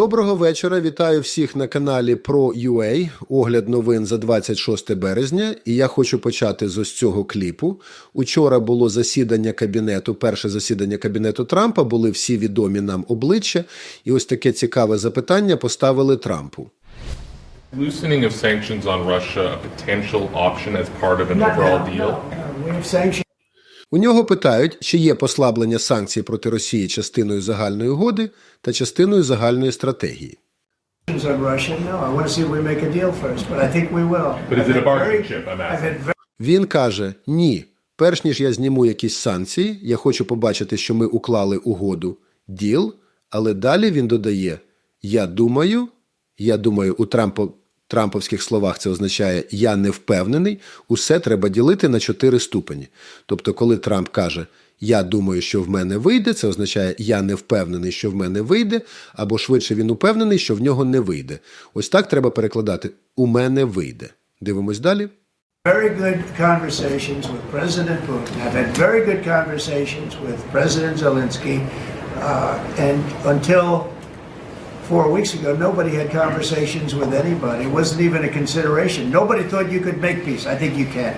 Доброго вечора. Вітаю всіх на каналі Pro.ua, огляд новин за 26 березня. І я хочу почати з ось цього кліпу. Учора було засідання кабінету, перше засідання кабінету Трампа. Були всі відомі нам обличчя. І ось таке цікаве запитання поставили Трампу. Loosening of sanctions on Russia a potential option as part of an overall deal? У нього питають, чи є послаблення санкцій проти Росії частиною загальної угоди та частиною загальної стратегії. Він каже: Ні, перш ніж я зніму якісь санкції, я хочу побачити, що ми уклали угоду діл, але далі він додає: Я думаю, я думаю, у Трампа. Трамповських словах це означає я не впевнений, усе треба ділити на чотири ступені. Тобто, коли Трамп каже Я думаю, що в мене вийде, це означає я не впевнений, що в мене вийде, або швидше він упевнений, що в нього не вийде. Ось так треба перекладати у мене вийде. Дивимось далі. very good conversations with President Putin. I've had very good conversations with President Zelensky, uh, and until four weeks ago, nobody had conversations with anybody. It wasn't even a consideration. Nobody thought you could make peace. I think you can.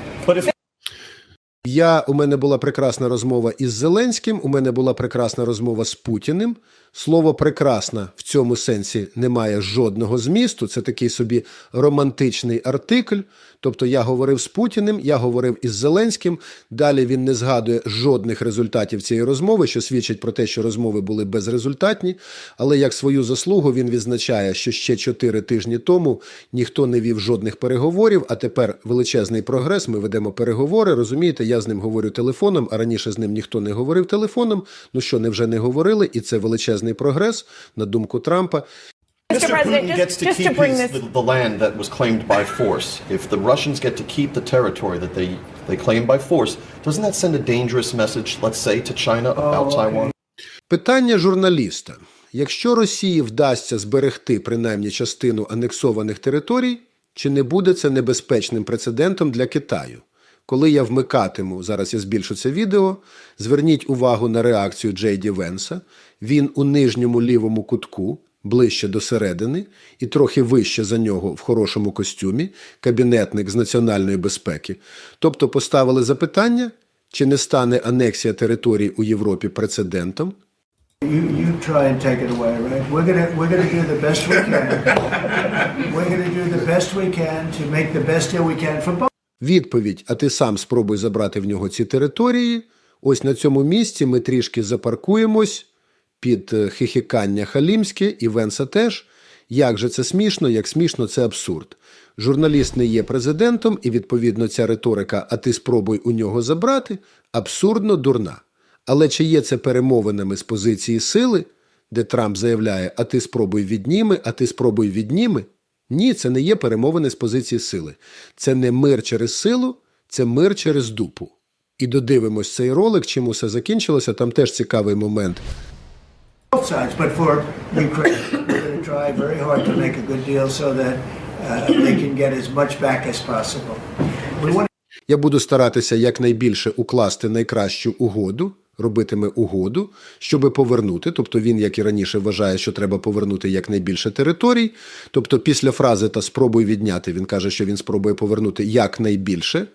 Я у мене була прекрасна розмова із Зеленським. У мене була прекрасна розмова з Путіним. Слово прекрасна в цьому сенсі не має жодного змісту. Це такий собі романтичний артикль. Тобто я говорив з Путіним, я говорив із Зеленським. Далі він не згадує жодних результатів цієї розмови, що свідчить про те, що розмови були безрезультатні. Але як свою заслугу він відзначає, що ще чотири тижні тому ніхто не вів жодних переговорів. А тепер величезний прогрес. Ми ведемо переговори. Розумієте, я з ним говорю телефоном, а раніше з ним ніхто не говорив телефоном. Ну що, невже не говорили? І це величезний прогрес на думку Трампа. Mr. President, Putin just- gets to just keep bring his, this- the, the land that was claimed by force. If the Russians get to keep the territory that they, they claim by force, doesn't that send a dangerous message, let's say, to China about Taiwan? Питання журналіста: якщо Росії вдасться зберегти принаймні частину анексованих територій, чи не буде це небезпечним прецедентом для Китаю? Коли я вмикатиму, зараз я збільшу це відео, зверніть увагу на реакцію Джейді Венса. Він у нижньому лівому кутку, ближче до середини, і трохи вище за нього в хорошому костюмі, кабінетник з національної безпеки. Тобто поставили запитання, чи не стане анексія територій у Європі прецедентом, You, you try and take it away, right? We're gonna we're gonna do the best we can. we're gonna do the best we can to make the best deal we can for both. Відповідь: а ти сам спробуй забрати в нього ці території. Ось на цьому місці ми трішки запаркуємось під е, хихикання Халімське і Венса теж. Як же це смішно, як смішно, це абсурд. Журналіст не є президентом, і відповідно ця риторика, а ти спробуй у нього забрати, абсурдно дурна. Але чи є це перемовинами з позиції сили, де Трамп заявляє, а ти спробуй відніми, а ти спробуй відніми? Ні, це не є перемовини з позиції сили. Це не мир через силу, це мир через дупу. І додивимось цей ролик, чим усе закінчилося. Там теж цікавий момент. sides, but for Ukraine, we're going to try very hard to make a good deal so that uh, they can get as much back as possible. We want Я буду старатися якнайбільше укласти найкращу угоду, робитиме угоду, щоби повернути. Тобто він, як і раніше, вважає, що треба повернути якнайбільше територій. Тобто, після фрази та спробуй відняти, він каже, що він спробує повернути якнайбільше.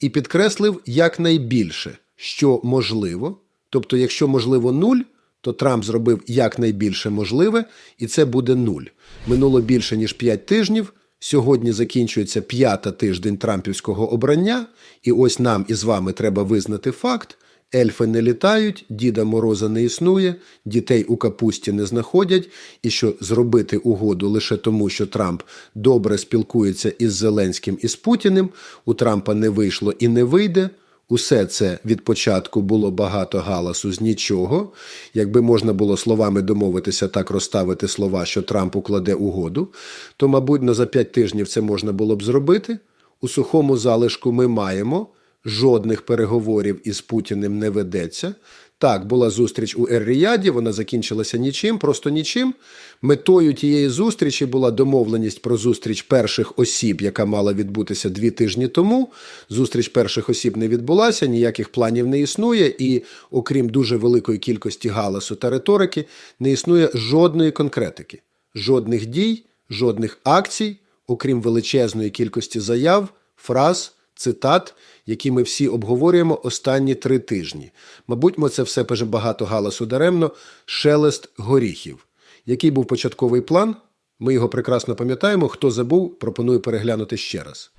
і підкреслив якнайбільше, що можливо. Тобто, якщо можливо нуль, то Трамп зробив якнайбільше можливе, і це буде нуль. Минуло більше ніж 5 тижнів. Сьогодні закінчується п'ята тиждень трампівського обрання, і ось нам із вами треба визнати факт: ельфи не літають, Діда Мороза не існує, дітей у капусті не знаходять, і що зробити угоду лише тому, що Трамп добре спілкується із Зеленським і з Путіним, у Трампа не вийшло і не вийде. Усе це від початку було багато галасу з нічого. Якби можна було словами домовитися так розставити слова, що Трамп укладе угоду, то, мабуть, на за п'ять тижнів це можна було б зробити. У сухому залишку ми маємо жодних переговорів із Путіним не ведеться. Так, була зустріч у Ер-Ріяді, вона закінчилася нічим, просто нічим. Метою тієї зустрічі була домовленість про зустріч перших осіб, яка мала відбутися дві тижні тому. Зустріч перших осіб не відбулася, ніяких планів не існує, і окрім дуже великої кількості галасу та риторики, не існує жодної конкретики, жодних дій, жодних акцій, окрім величезної кількості заяв, фраз, цитат, які ми всі обговорюємо останні три тижні. Мабуть, ми це все пише багато галасу даремно. Шелест горіхів. Який був початковий план? Ми його прекрасно пам'ятаємо. Хто забув, пропоную переглянути ще раз.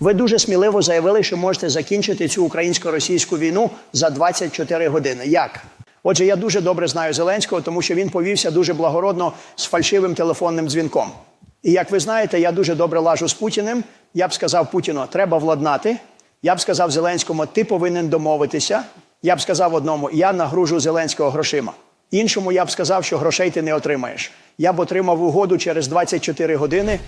Ви дуже сміливо заявили, що можете закінчити цю українсько-російську війну за 24 години. Як? Отже, я дуже добре знаю Зеленського, тому що він повівся дуже благородно з фальшивим телефонним дзвінком. І як ви знаєте, я дуже добре лажу з Путіним. Я б сказав Путіну, треба владнати. Я б сказав Зеленському, ти повинен домовитися. Я б сказав одному, я нагружу Зеленського грошима. Іншому я б сказав, що грошей ти не отримаєш. Я б отримав угоду через 24 години.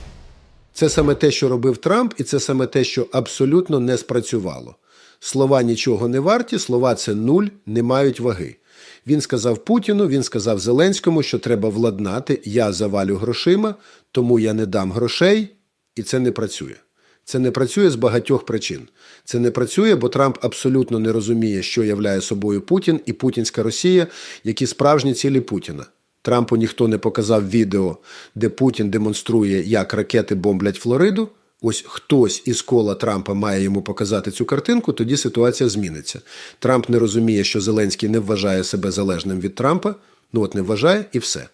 Це саме те, що робив Трамп, і це саме те, що абсолютно не спрацювало. Слова нічого не варті, слова це нуль, не мають ваги. Він сказав Путіну, він сказав Зеленському, що треба владнати, я завалю грошима, тому я не дам грошей, і це не працює. Це не працює з багатьох причин. Це не працює, бо Трамп абсолютно не розуміє, що являє собою Путін і путінська Росія, які справжні цілі Путіна. Трампу ніхто не показав відео, де Путін демонструє, як ракети бомблять Флориду. Ось хтось із кола Трампа має йому показати цю картинку, тоді ситуація зміниться. Трамп не розуміє, що Зеленський не вважає себе залежним від Трампа. Ну от не вважає і все.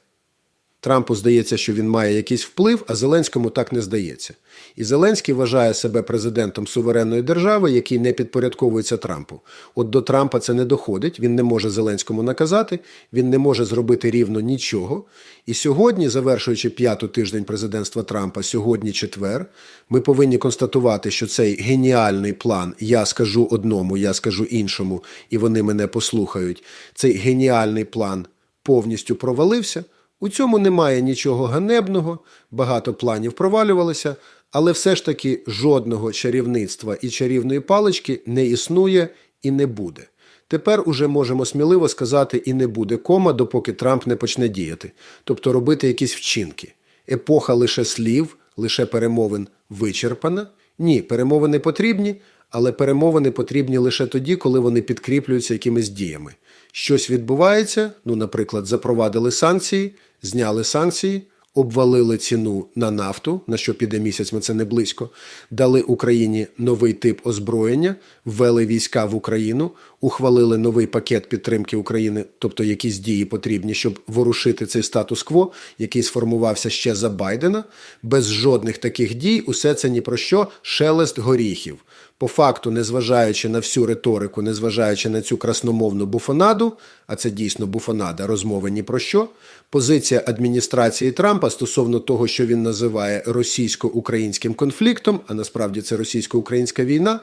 Трампу здається, що він має якийсь вплив, а Зеленському так не здається. І Зеленський вважає себе президентом суверенної держави, який не підпорядковується Трампу. От до Трампа це не доходить, він не може Зеленському наказати, він не може зробити рівно нічого. І сьогодні, завершуючи п'яту тиждень президентства Трампа, сьогодні четвер, ми повинні констатувати, що цей геніальний план Я скажу одному, я скажу іншому, і вони мене послухають. Цей геніальний план повністю провалився. У цьому немає нічого ганебного, багато планів провалювалося, але все ж таки жодного чарівництва і чарівної палички не існує і не буде. Тепер уже можемо сміливо сказати і не буде кома, допоки Трамп не почне діяти, тобто робити якісь вчинки. Епоха лише слів, лише перемовин вичерпана. Ні, перемовини потрібні, але перемовини потрібні лише тоді, коли вони підкріплюються якимись діями. Щось відбувається, ну, наприклад, запровадили санкції, зняли санкції, обвалили ціну на нафту, на що піде місяць, ми це не близько, дали Україні новий тип озброєння, ввели війська в Україну, ухвалили новий пакет підтримки України, тобто якісь дії потрібні, щоб ворушити цей статус-кво, який сформувався ще за Байдена. Без жодних таких дій, усе це ні про що, шелест горіхів. По факту, незважаючи на всю риторику, незважаючи на цю красномовну буфонаду, а це дійсно буфонада, розмови ні про що, позиція адміністрації Трампа стосовно того, що він називає російсько-українським конфліктом, а насправді це російсько-українська війна,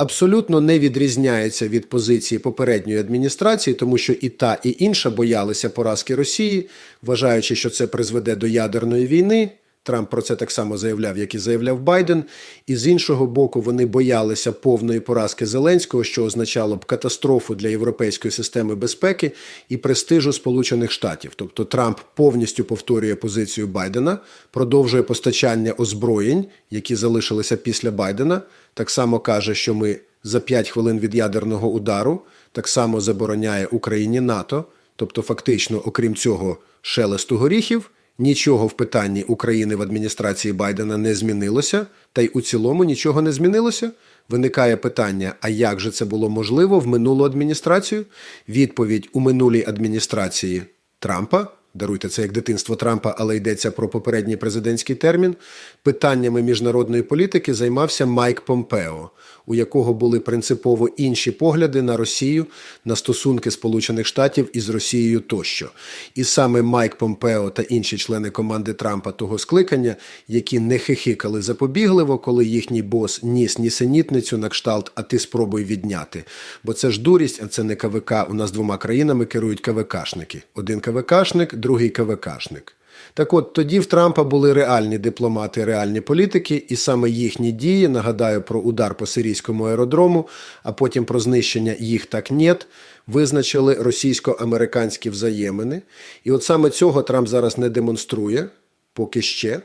абсолютно не відрізняється від позиції попередньої адміністрації, тому що і та, і інша боялися поразки Росії, вважаючи, що це призведе до ядерної війни. Трамп про це так само заявляв, як і заявляв Байден. І з іншого боку, вони боялися повної поразки Зеленського, що означало б катастрофу для європейської системи безпеки і престижу Сполучених Штатів. Тобто Трамп повністю повторює позицію Байдена, продовжує постачання озброєнь, які залишилися після Байдена. Так само каже, що ми за 5 хвилин від ядерного удару так само забороняє Україні НАТО. Тобто, фактично, окрім цього шелесту горіхів. Нічого в питанні України в адміністрації Байдена не змінилося, та й у цілому нічого не змінилося. Виникає питання: а як же це було можливо в минулу адміністрацію? Відповідь у минулій адміністрації Трампа. Даруйте це як дитинство Трампа, але йдеться про попередній президентський термін. Питаннями міжнародної політики займався Майк Помпео, у якого були принципово інші погляди на Росію, на стосунки Сполучених Штатів із Росією тощо. І саме Майк Помпео та інші члени команди Трампа того скликання, які не хихикали запобігливо, коли їхній бос ніс нісенітницю на кшталт, а ти спробуй відняти. Бо це ж дурість, а це не КВК. У нас двома країнами керують КВКшники. Один КВКшник, другий КВКшник. Так от тоді в Трампа були реальні дипломати, реальні політики, і саме їхні дії, нагадаю про удар по сирійському аеродрому, а потім про знищення їх так нет, визначили російсько-американські взаємини. І от саме цього Трамп зараз не демонструє, поки ще.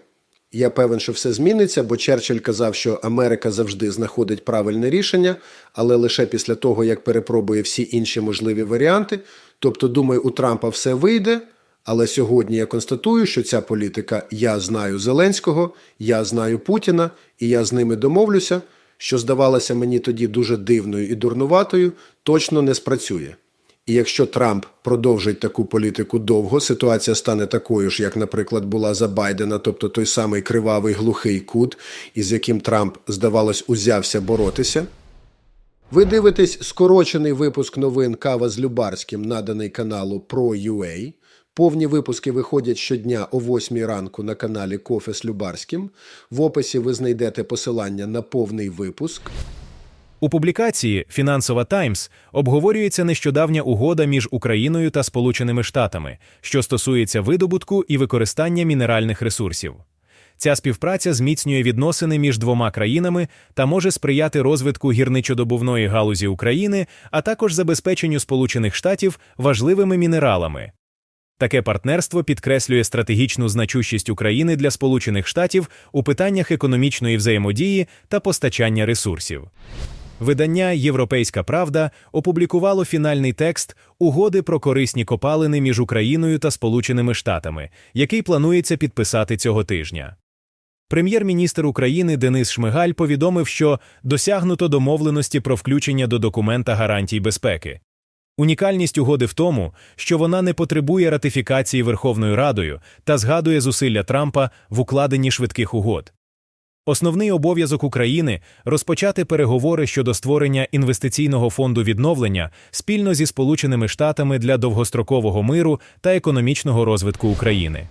Я певен, що все зміниться, бо Черчилль казав, що Америка завжди знаходить правильне рішення, але лише після того, як перепробує всі інші можливі варіанти. Тобто, думаю, у Трампа все вийде. Але сьогодні я констатую, що ця політика я знаю Зеленського, я знаю Путіна, і я з ними домовлюся, що здавалося мені тоді дуже дивною і дурнуватою, точно не спрацює. І якщо Трамп продовжить таку політику довго, ситуація стане такою ж, як, наприклад, була за Байдена, тобто той самий кривавий глухий кут, із яким Трамп, здавалось, узявся боротися. Ви дивитесь скорочений випуск новин Кава з Любарським, наданий каналу Pro.ua. Повні випуски виходять щодня о 8 ранку на каналі Кофе з Любарським. В описі ви знайдете посилання на повний випуск. У публікації Фінансова Таймс обговорюється нещодавня угода між Україною та Сполученими Штатами, що стосується видобутку і використання мінеральних ресурсів. Ця співпраця зміцнює відносини між двома країнами та може сприяти розвитку гірничодобувної галузі України, а також забезпеченню Сполучених Штатів важливими мінералами. Таке партнерство підкреслює стратегічну значущість України для Сполучених Штатів у питаннях економічної взаємодії та постачання ресурсів. Видання Європейська Правда опублікувало фінальний текст угоди про корисні копалини між Україною та Сполученими Штатами, який планується підписати цього тижня. Прем'єр-міністр України Денис Шмигаль повідомив, що досягнуто домовленості про включення до документа гарантій безпеки. Унікальність угоди в тому, що вона не потребує ратифікації Верховною Радою та згадує зусилля Трампа в укладенні швидких угод. Основний обов'язок України розпочати переговори щодо створення інвестиційного фонду відновлення спільно зі Сполученими Штатами для довгострокового миру та економічного розвитку України.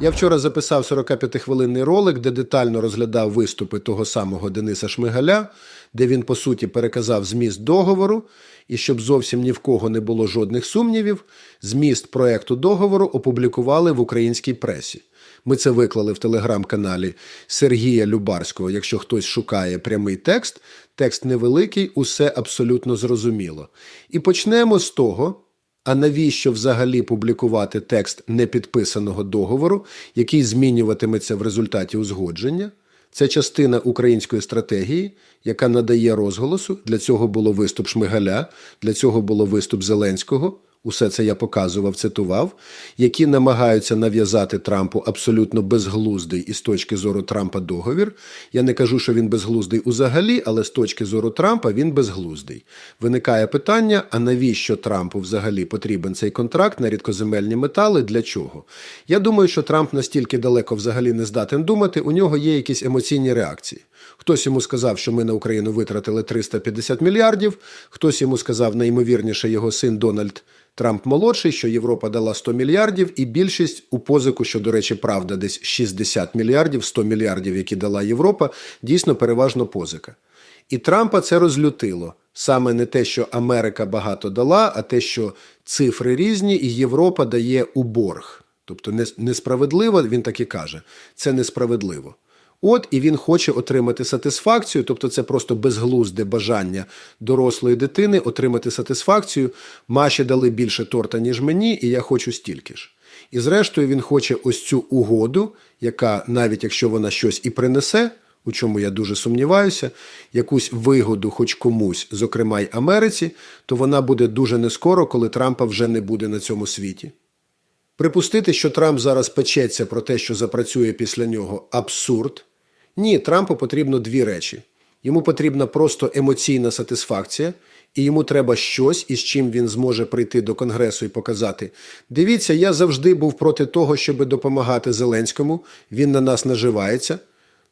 Я вчора записав 45-хвилинний ролик, де детально розглядав виступи того самого Дениса Шмигаля, де він, по суті, переказав зміст договору, і щоб зовсім ні в кого не було жодних сумнівів, зміст проекту договору опублікували в українській пресі. Ми це виклали в телеграм-каналі Сергія Любарського. Якщо хтось шукає прямий текст, текст невеликий, усе абсолютно зрозуміло. І почнемо з того. А навіщо взагалі публікувати текст непідписаного договору, який змінюватиметься в результаті узгодження? Це частина української стратегії, яка надає розголосу. Для цього було виступ Шмигаля, для цього було виступ Зеленського. Усе це я показував, цитував, які намагаються нав'язати Трампу абсолютно безглуздий із точки зору Трампа договір. Я не кажу, що він безглуздий взагалі, але з точки зору Трампа він безглуздий. Виникає питання: а навіщо Трампу взагалі потрібен цей контракт на рідкоземельні метали? Для чого? Я думаю, що Трамп настільки далеко взагалі не здатен думати, у нього є якісь емоційні реакції. Хтось йому сказав, що ми на Україну витратили 350 мільярдів, хтось йому сказав, найімовірніше, його син Дональд. Трамп молодший, що Європа дала 100 мільярдів, і більшість у позику, що, до речі, правда, десь 60 мільярдів, 100 мільярдів, які дала Європа, дійсно переважно позика. І Трампа це розлютило. Саме не те, що Америка багато дала, а те, що цифри різні, і Європа дає у борг. Тобто несправедливо, він так і каже, це несправедливо. От і він хоче отримати сатисфакцію, тобто це просто безглузде бажання дорослої дитини отримати сатисфакцію. Маші дали більше торта, ніж мені, і я хочу стільки ж. І зрештою він хоче ось цю угоду, яка, навіть якщо вона щось і принесе, у чому я дуже сумніваюся, якусь вигоду, хоч комусь, зокрема й Америці, то вона буде дуже нескоро, коли Трампа вже не буде на цьому світі. Припустити, що Трамп зараз печеться про те, що запрацює після нього, абсурд. Ні, Трампу потрібно дві речі. Йому потрібна просто емоційна сатисфакція, і йому треба щось, із чим він зможе прийти до Конгресу і показати: дивіться, я завжди був проти того, щоб допомагати Зеленському. Він на нас наживається.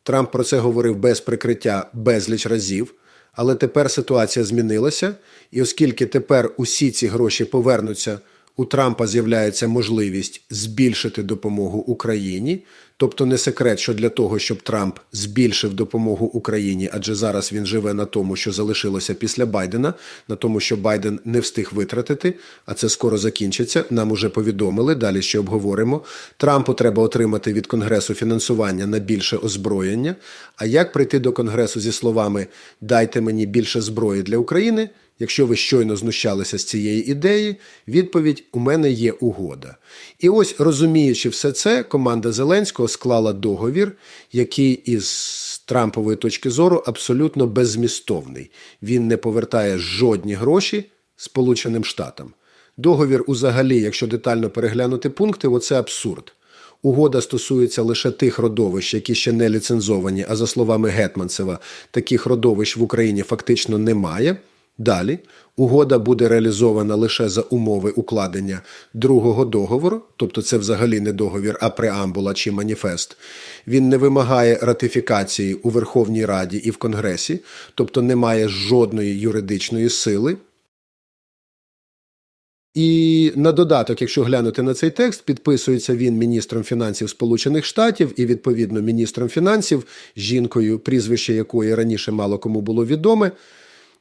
Трамп про це говорив без прикриття безліч разів. Але тепер ситуація змінилася, і оскільки тепер усі ці гроші повернуться у Трампа з'являється можливість збільшити допомогу Україні. Тобто не секрет, що для того, щоб Трамп збільшив допомогу Україні, адже зараз він живе на тому, що залишилося після Байдена, на тому, що Байден не встиг витратити, а це скоро закінчиться. Нам уже повідомили. Далі ще обговоримо. Трампу треба отримати від Конгресу фінансування на більше озброєння. А як прийти до Конгресу зі словами Дайте мені більше зброї для України? Якщо ви щойно знущалися з цієї ідеї, відповідь у мене є угода. І ось розуміючи все це, команда Зеленського склала договір, який із Трампової точки зору абсолютно беззмістовний. Він не повертає жодні гроші Сполученим Штатам. Договір, узагалі, якщо детально переглянути пункти, оце абсурд. Угода стосується лише тих родовищ, які ще не ліцензовані, а за словами Гетманцева, таких родовищ в Україні фактично немає. Далі угода буде реалізована лише за умови укладення другого договору, тобто це взагалі не договір, а преамбула чи маніфест. Він не вимагає ратифікації у Верховній Раді і в Конгресі, тобто не має жодної юридичної сили. І на додаток, якщо глянути на цей текст, підписується він міністром фінансів Сполучених Штатів і відповідно міністром фінансів, жінкою, прізвище якої раніше мало кому було відоме,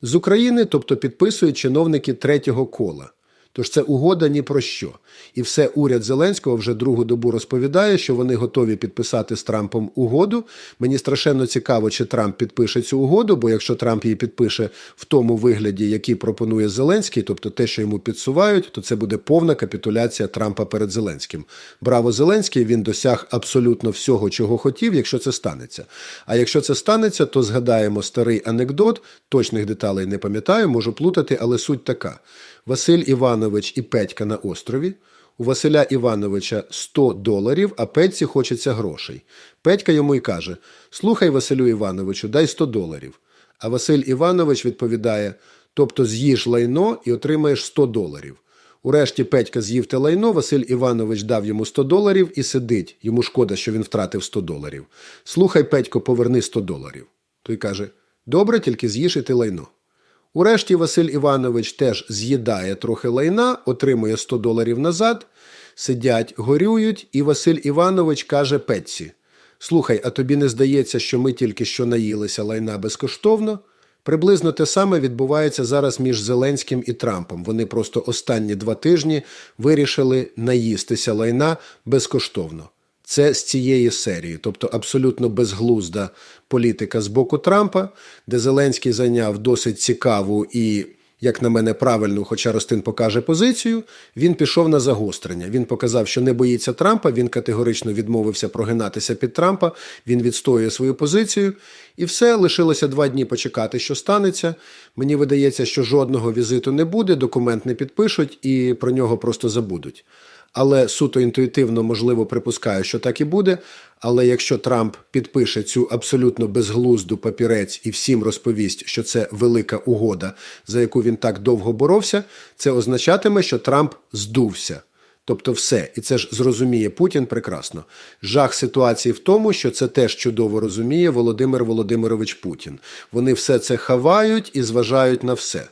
з України, тобто підписують чиновники третього кола. Тож це угода ні про що. І все уряд Зеленського вже другу добу розповідає, що вони готові підписати з Трампом угоду. Мені страшенно цікаво, чи Трамп підпише цю угоду, бо якщо Трамп її підпише в тому вигляді, який пропонує Зеленський, тобто те, що йому підсувають, то це буде повна капітуляція Трампа перед Зеленським. Браво Зеленський, він досяг абсолютно всього, чого хотів, якщо це станеться. А якщо це станеться, то згадаємо старий анекдот, точних деталей не пам'ятаю, можу плутати, але суть така. Василь Іванович і Петька на острові. У Василя Івановича 100 доларів, а Петці хочеться грошей. Петька йому й каже: Слухай, Василю Івановичу, дай 100 доларів. А Василь Іванович відповідає: тобто з'їж лайно і отримаєш 100 доларів. Урешті Петька з'їв те лайно, Василь Іванович дав йому 100 доларів і сидить. Йому шкода, що він втратив 100 доларів. Слухай, Петько, поверни 100 доларів. Той каже: Добре, тільки з'їж і ти лайно. Урешті Василь Іванович теж з'їдає трохи лайна, отримує 100 доларів назад, сидять, горюють, і Василь Іванович каже Петці: Слухай, а тобі не здається, що ми тільки що наїлися лайна безкоштовно? Приблизно те саме відбувається зараз між Зеленським і Трампом. Вони просто останні два тижні вирішили наїстися лайна безкоштовно. Це з цієї серії, тобто абсолютно безглузда політика з боку Трампа, де Зеленський зайняв досить цікаву і, як на мене, правильну, хоча Ростин покаже позицію. Він пішов на загострення. Він показав, що не боїться Трампа. Він категорично відмовився прогинатися під Трампа. Він відстоює свою позицію. І все лишилося два дні почекати, що станеться. Мені видається, що жодного візиту не буде, документ не підпишуть і про нього просто забудуть але суто інтуїтивно, можливо, припускаю, що так і буде. Але якщо Трамп підпише цю абсолютно безглузду папірець і всім розповість, що це велика угода, за яку він так довго боровся, це означатиме, що Трамп здувся. Тобто все, і це ж зрозуміє Путін прекрасно. Жах ситуації в тому, що це теж чудово розуміє Володимир Володимирович Путін. Вони все це хавають і зважають на все.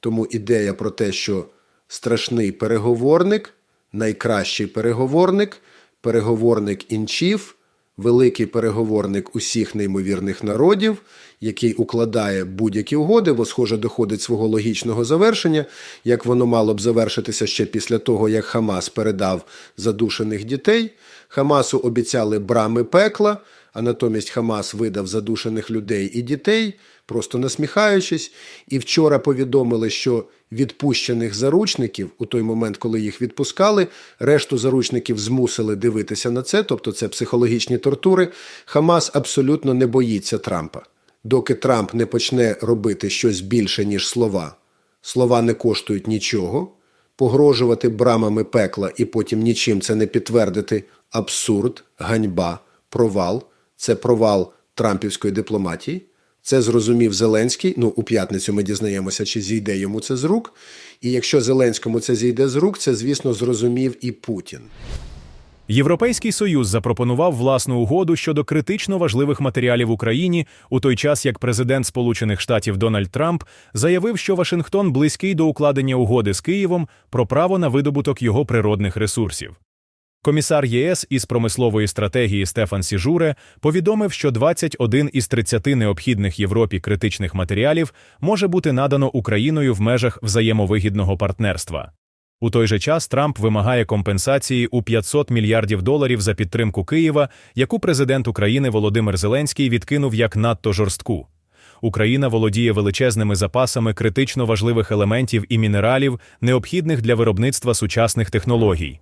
Тому ідея про те, що страшний переговорник найкращий переговорник, переговорник інчів, великий переговорник усіх неймовірних народів, який укладає будь-які угоди, бо, схоже, доходить свого логічного завершення, як воно мало б завершитися ще після того, як Хамас передав задушених дітей. Хамасу обіцяли брами пекла, а натомість Хамас видав задушених людей і дітей, просто насміхаючись. І вчора повідомили, що відпущених заручників у той момент, коли їх відпускали, решту заручників змусили дивитися на це, тобто це психологічні тортури. Хамас абсолютно не боїться Трампа. Доки Трамп не почне робити щось більше, ніж слова. Слова не коштують нічого. Погрожувати брамами пекла і потім нічим це не підтвердити абсурд, ганьба, провал. Це провал трампівської дипломатії. Це зрозумів Зеленський. Ну, у п'ятницю ми дізнаємося, чи зійде йому це з рук. І якщо Зеленському це зійде з рук, це, звісно, зрозумів і Путін. Європейський Союз запропонував власну угоду щодо критично важливих матеріалів Україні у той час, як президент Сполучених Штатів Дональд Трамп заявив, що Вашингтон близький до укладення угоди з Києвом про право на видобуток його природних ресурсів. Комісар ЄС із промислової стратегії Стефан Сіжуре повідомив, що 21 із 30 необхідних Європі критичних матеріалів може бути надано Україною в межах взаємовигідного партнерства. У той же час Трамп вимагає компенсації у 500 мільярдів доларів за підтримку Києва, яку президент України Володимир Зеленський відкинув як надто жорстку. Україна володіє величезними запасами критично важливих елементів і мінералів, необхідних для виробництва сучасних технологій.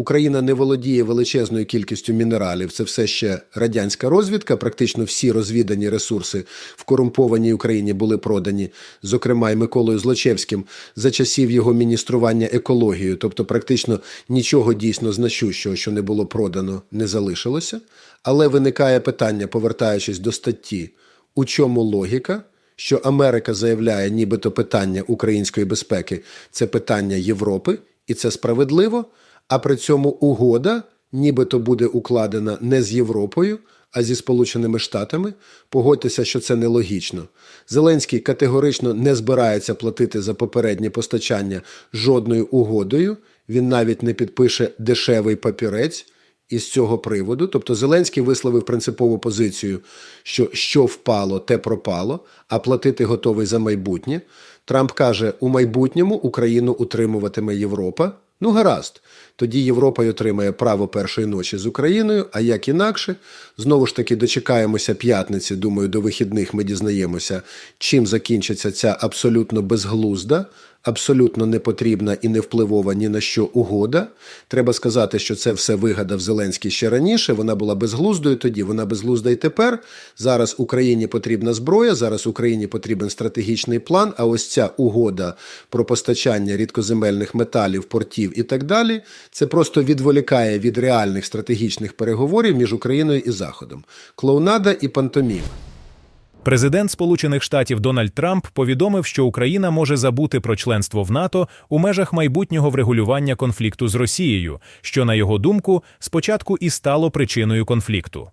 Україна не володіє величезною кількістю мінералів. Це все ще радянська розвідка. Практично всі розвідані ресурси в корумпованій Україні були продані, зокрема й Миколою Злочевським, за часів його міністрування екологією. Тобто, практично нічого дійсно значущого, що не було продано, не залишилося. Але виникає питання, повертаючись до статті, у чому логіка? Що Америка заявляє, нібито питання української безпеки це питання Європи, і це справедливо. А при цьому угода нібито буде укладена не з Європою, а зі Сполученими Штатами. Погодьтеся, що це нелогічно. Зеленський категорично не збирається платити за попереднє постачання жодною угодою. Він навіть не підпише дешевий папірець із цього приводу. Тобто Зеленський висловив принципову позицію, що що впало, те пропало, а платити готовий за майбутнє. Трамп каже, у майбутньому Україну утримуватиме Європа. Ну, гаразд. Тоді Європа й отримає право першої ночі з Україною, а як інакше, знову ж таки дочекаємося п'ятниці. Думаю, до вихідних ми дізнаємося, чим закінчиться ця абсолютно безглузда, абсолютно непотрібна і не впливова ні на що угода. Треба сказати, що це все вигадав Зеленський ще раніше. Вона була безглуздою тоді, вона безглузда й тепер. Зараз Україні потрібна зброя, зараз Україні потрібен стратегічний план. А ось ця угода про постачання рідкоземельних металів, портів і так далі. Це просто відволікає від реальних стратегічних переговорів між Україною і Заходом. Клоунада і пантоміма. Президент Сполучених Штатів Дональд Трамп повідомив, що Україна може забути про членство в НАТО у межах майбутнього врегулювання конфлікту з Росією, що, на його думку, спочатку і стало причиною конфлікту.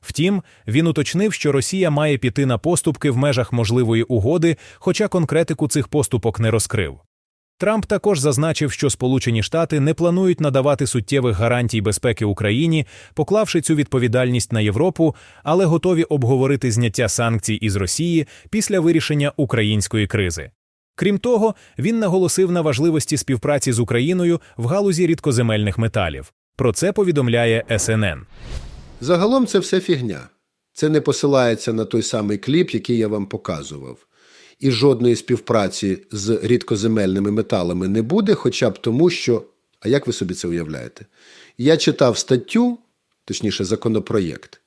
Втім, він уточнив, що Росія має піти на поступки в межах можливої угоди, хоча конкретику цих поступок не розкрив. Трамп також зазначив, що Сполучені Штати не планують надавати суттєвих гарантій безпеки Україні, поклавши цю відповідальність на Європу, але готові обговорити зняття санкцій із Росії після вирішення української кризи. Крім того, він наголосив на важливості співпраці з Україною в галузі рідкоземельних металів. Про це повідомляє СНН. Загалом це все фігня. Це не посилається на той самий кліп, який я вам показував. І жодної співпраці з рідкоземельними металами не буде, хоча б тому, що. А як ви собі це уявляєте? Я читав статтю, точніше, законопроєкт.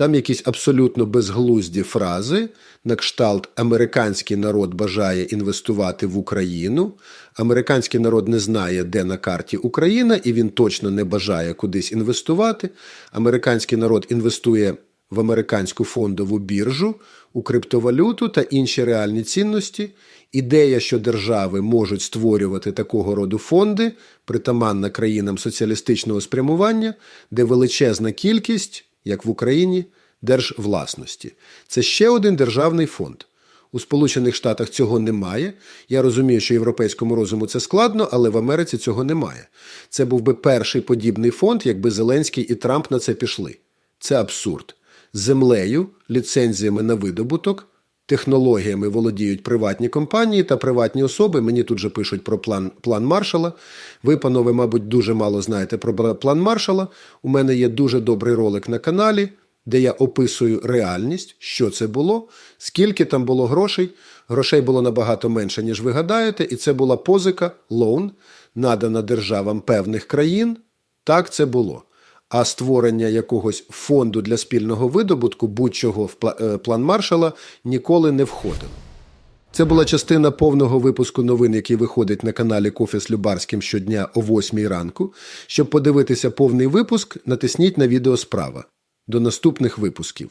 Там якісь абсолютно безглузді фрази, на кшталт американський народ бажає інвестувати в Україну. Американський народ не знає, де на карті Україна, і він точно не бажає кудись інвестувати. Американський народ інвестує в американську фондову біржу, у криптовалюту та інші реальні цінності. Ідея, що держави можуть створювати такого роду фонди, притаманна країнам соціалістичного спрямування, де величезна кількість, як в Україні, держвласності. Це ще один державний фонд. У Сполучених Штатах цього немає. Я розумію, що європейському розуму це складно, але в Америці цього немає. Це був би перший подібний фонд, якби Зеленський і Трамп на це пішли. Це абсурд. Землею, ліцензіями на видобуток, технологіями володіють приватні компанії та приватні особи. Мені тут же пишуть про план, план Маршала. Ви, панове, мабуть, дуже мало знаєте про план Маршала. У мене є дуже добрий ролик на каналі, де я описую реальність, що це було, скільки там було грошей. Грошей було набагато менше, ніж ви гадаєте, і це була позика, лоун, надана державам певних країн. Так це було. А створення якогось фонду для спільного видобутку будь-чого в план Маршала ніколи не входило. Це була частина повного випуску новин, який виходить на каналі Кофі з Любарським щодня о 8 ранку. Щоб подивитися повний випуск, натисніть на відео справа. До наступних випусків.